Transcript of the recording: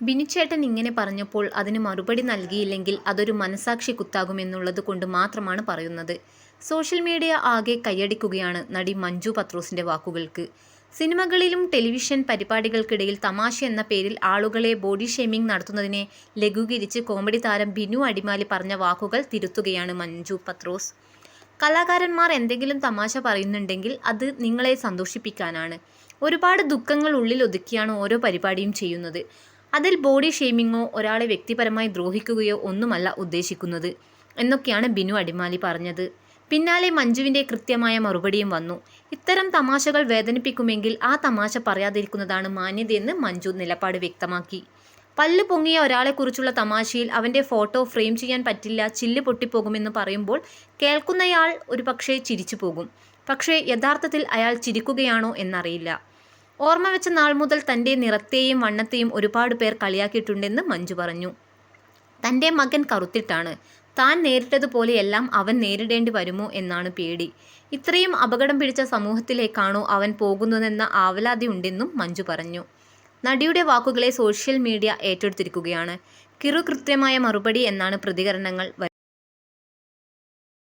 ബിനുചേട്ടൻ ഇങ്ങനെ പറഞ്ഞപ്പോൾ അതിന് മറുപടി നൽകിയില്ലെങ്കിൽ അതൊരു മനസാക്ഷി കുത്താകുമെന്നുള്ളത് കൊണ്ട് മാത്രമാണ് പറയുന്നത്. സോഷ്യൽ മീഡിയ ആകെ കൈയടിക്കുകയാണ് നടി മഞ്ജു പത്രോസിന്റെ വാക്കുകൾക്ക്. സിനിമകളിലും ടെലിവിഷൻ പരിപാടികൾക്കിടയിൽ തമാശ എന്ന പേരിൽ ആളുകളെ ബോഡി ഷേമിംഗ് നടത്തുന്നതിനെ ലഘൂകരിച്ച് കോമഡി താരം ബിനു അടിമാലി പറഞ്ഞ വാക്കുകൾ തിരുത്തുകയാണ് മഞ്ജു പത്രോസ്. കലാകാരന്മാർ എന്തെങ്കിലും തമാശ പറയുന്നുണ്ടെങ്കിൽ അത് നിങ്ങളെ സന്തോഷിപ്പിക്കാനാണ്. ഒരുപാട് ദുഃഖങ്ങൾ ഉള്ളിൽ ഒതുക്കിയാണ് ഓരോ പരിപാടിയും ചെയ്യുന്നത്. അതിൽ ബോഡി ഷെയ്മിങ്ങോ ഒരാളെ വ്യക്തിപരമായി ദ്രോഹിക്കുകയോ ഒന്നുമല്ല ഉദ്ദേശിക്കുന്നത്. എന്നൊക്കെയാണ് ബിനു അടിമാലി പറഞ്ഞത്. പിന്നാലെ മഞ്ജുവിന്റെ കൃത്യമായ മറുപടിയും വന്നു. ഇത്തരം തമാശകൾ വേദനിപ്പിക്കുമെങ്കിൽ ആ തമാശ പറയാതിരിക്കുന്നതാണ് മാന്യതയെന്ന് മഞ്ജു നിലപാട് വ്യക്തമാക്കി. പല്ല് പൊങ്ങിയ ഒരാളെക്കുറിച്ചുള്ള തമാശയിൽ അവന്റെ ഫോട്ടോ ഫ്രെയിം ചെയ്യാൻ പറ്റില്ല ചില്ല് പൊട്ടിപ്പോകുമെന്ന് പറയുമ്പോൾ കേൾക്കുന്നയാൾ ഒരു പക്ഷേ ചിരിച്ചു പോകും പക്ഷേ യഥാർത്ഥത്തിൽ അയാൾ ചിരിക്കുകയാണോ എന്നറിയില്ല. ഓർമ്മ വെച്ച നാൾ മുതൽ തന്റെ നിറത്തെയും വണ്ണത്തെയും ഒരുപാട് പേർ കളിയാക്കിയിട്ടുണ്ടെന്ന് മഞ്ജു പറഞ്ഞു. തന്റെ മകൻ കറുത്തിട്ടാണ്. താൻ നേരിട്ടതുപോലെയെല്ലാം അവൻ നേരിടേണ്ടി വരുമോ എന്നാണ് പേടി. ഇത്രയും അപകടം പിടിച്ച സമൂഹത്തിലേക്കാണോ അവൻ പോകുന്നതെന്ന ആവലാതി ഉണ്ടെന്നും മഞ്ജു പറഞ്ഞു. നടിയുടെ വാക്കുകളെ സോഷ്യൽ മീഡിയ ഏറ്റെടുത്തിരിക്കുകയാണ്. കിറുകൃത്യമായ മറുപടി എന്നാണ് പ്രതികരണങ്ങൾ